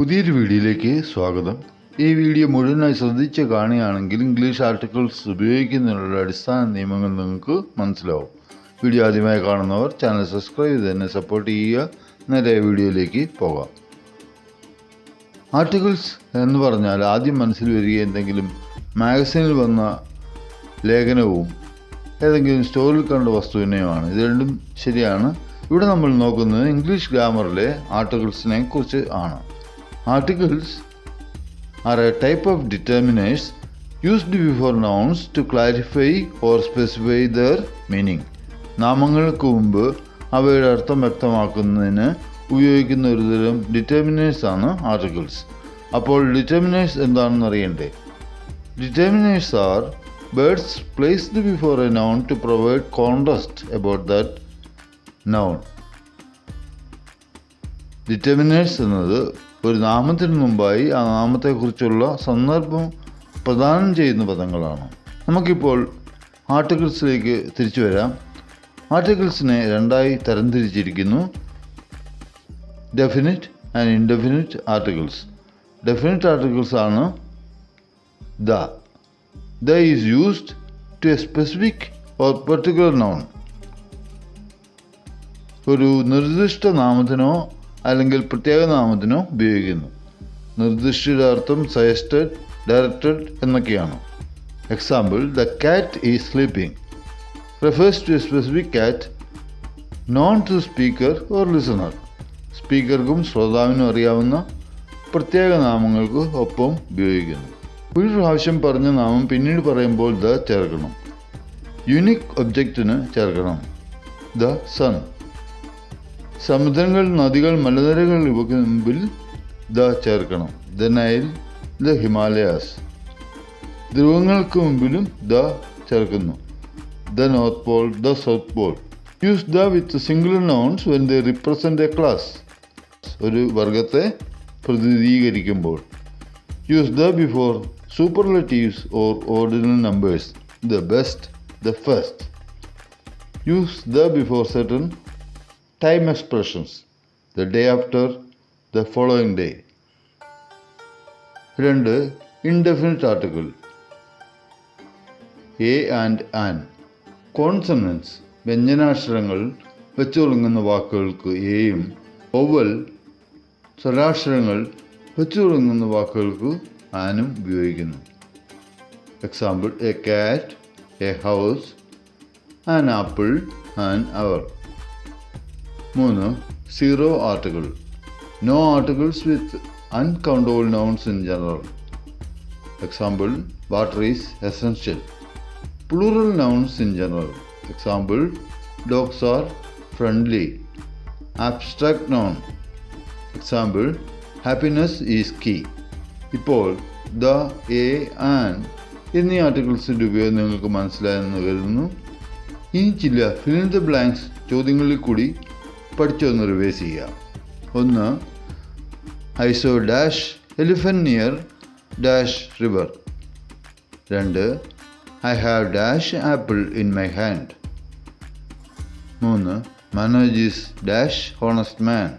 പുതിയൊരു വീഡിയോയിലേക്ക് സ്വാഗതം. ഈ വീഡിയോ മുഴുവനായി ശ്രദ്ധിച്ച് കാണുകയാണെങ്കിൽ ഇംഗ്ലീഷ് ആർട്ടിക്കിൾസ് ഉപയോഗിക്കുന്നതിനുള്ള അടിസ്ഥാന നിയമങ്ങൾ നിങ്ങൾക്ക് മനസ്സിലാവും. വീഡിയോ ആദ്യമായി കാണുന്നവർ ചാനൽ സബ്സ്ക്രൈബ് ചെയ്ത് തന്നെ സപ്പോർട്ട് ചെയ്യുക. നേരെ വീഡിയോയിലേക്ക് പോകാം. ആർട്ടിക്കിൾസ് എന്ന് പറഞ്ഞാൽ ആദ്യം മനസ്സിൽ വരിക എന്തെങ്കിലും മാഗസീനിൽ വന്ന ലേഖനവും ഏതെങ്കിലും സ്റ്റോറിൽ കണ്ട വസ്തുവിനെയുമാണ്. ഇത് രണ്ടും ശരിയാണ്. ഇവിടെ നമ്മൾ നോക്കുന്നത് ഇംഗ്ലീഷ് ഗ്രാമറിലെ ആർട്ടിക്കിൾസിനെ കുറിച്ച് ആണ്. Articles are a type of determiners used before nouns to clarify or specify their meaning. നാമങ്ങൾക്ക് മുമ്പ് അവയുടെ അർത്ഥം വ്യക്തമാക്കുന്നതിന് ഉപയോഗിക്കുന്ന ഒരു തരം ഡിറ്റർമിനേഴ്സ് ആണ് ആർട്ടിക്കിൾസ് അപ്പോൾ ഡിറ്റർമിനേഴ്സ് എന്താണെന്ന് അറിയണ്ടേ? Determiners are words placed before a noun to provide contrast about that noun. Determiners എന്നത് ഒരു നാമത്തിന് മുമ്പായി ആ നാമത്തെക്കുറിച്ചുള്ള സന്ദർഭം പ്രദാനം ചെയ്യുന്ന പദങ്ങളാണ്. നമുക്കിപ്പോൾ ആർട്ടിക്കിൾസിലേക്ക് തിരിച്ചു വരാം. ആർട്ടിക്കിൾസിനെ രണ്ടായി തരംതിരിച്ചിരിക്കുന്നു. Definite and indefinite articles definite articles ആണ് the the is used to a specific or particular noun ഒരു നിർദ്ദിഷ്ട നാമത്തിനോ അല്ലെങ്കിൽ പ്രത്യേക നാമത്തിനോ ഉപയോഗിക്കുന്നു. നിർദ്ദിഷ്ടയുടെ അർത്ഥം സജസ്റ്റഡ് ഡയറക്റ്റഡ് എന്നൊക്കെയാണ് example the cat is sleeping refers to specific cat known to speaker or listener സ്പീക്കർക്കും ശ്രോതാവിനും അറിയാവുന്ന പ്രത്യേക നാമങ്ങൾക്ക് ഒപ്പം ഉപയോഗിക്കുന്നു. ഒരു പ്രാവശ്യം പറഞ്ഞ നാമം പിന്നീട് പറയുമ്പോൾ ദ ചേർക്കണം. യുനിക് ഒബ്ജക്റ്റിന് ചേർക്കണം. The sun. സമുദ്രങ്ങൾ നദികൾ മലനിരകൾ ഇവയ്ക്ക് മുമ്പിൽ ദ ചേർക്കണം. The Nile the Himalayas. ധ്രുവങ്ങൾക്ക് മുമ്പിലും ദ ചേർക്കുന്നു. The north pole the south pole. Use the with singular nouns when the represent a class ഒരു വർഗത്തെ പ്രതിനിധീകരിക്കുമ്പോൾ. Use the before superlatives or ordinal numbers the best the first. Use the before certain time expressions the day after the following day രണ്ട് indefinite article a and an consonants വ്യഞ്ജനാക്ഷരങ്ങൾ വെച്ചുതുടങ്ങുന്ന വാക്കുകൾക്ക് എയും vowel സ്വരാക്ഷരങ്ങൾ വെച്ചുതുടങ്ങുന്ന വാക്കുകൾക്ക് ആനും ഉപയോഗിക്കുന്നു. Example a cat a house an apple an hour മൂന്ന് zero article no articles with uncountable nouns in general example water is essential plural nouns in general example dogs are friendly abstract noun example happiness is key ഇപ്പോൾ the a and എന്നീ ആർട്ടിക്കിൾസിന്റെ ഉപയോഗം നിങ്ങൾക്ക് മനസ്സിലായെന്ന് കരുതുന്നു. ഇനി ചില ഫിലിം ദ ബ്ലാങ്ക്സ് ചോദ്യങ്ങളിൽ കൂടി പഠിച്ചൊന്ന് റിവേഴ്സ് ചെയ്യാം ഒന്ന് I saw dash elephant near dash river രണ്ട് I have dash apple in my hand മൂന്ന് Manoj is dash honest man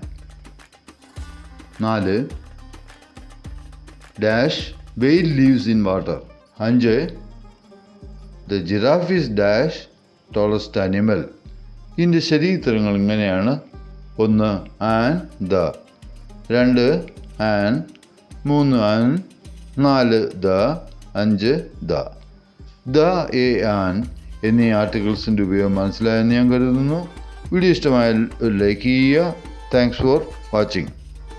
നാല് dash whale lives in water അഞ്ച് the giraffe is dash tallest animal ഇതിന്റെ ശരീരങ്ങൾ ഇങ്ങനെയാണ്. ഒന്ന് ആൻ ദ. രണ്ട് an. മൂന്ന് ആൻ. നാല് ദ. അഞ്ച് ദ. ദ എ ആൻ എന്നീ ആർട്ടിക്കിൾസിന്റെ ഉപയോഗം മനസ്സിലായെന്ന് ഞാൻ കരുതുന്നു. വീഡിയോ ഇഷ്ടമായാൽ ലൈക്ക് ചെയ്യുക. Thanks for watching.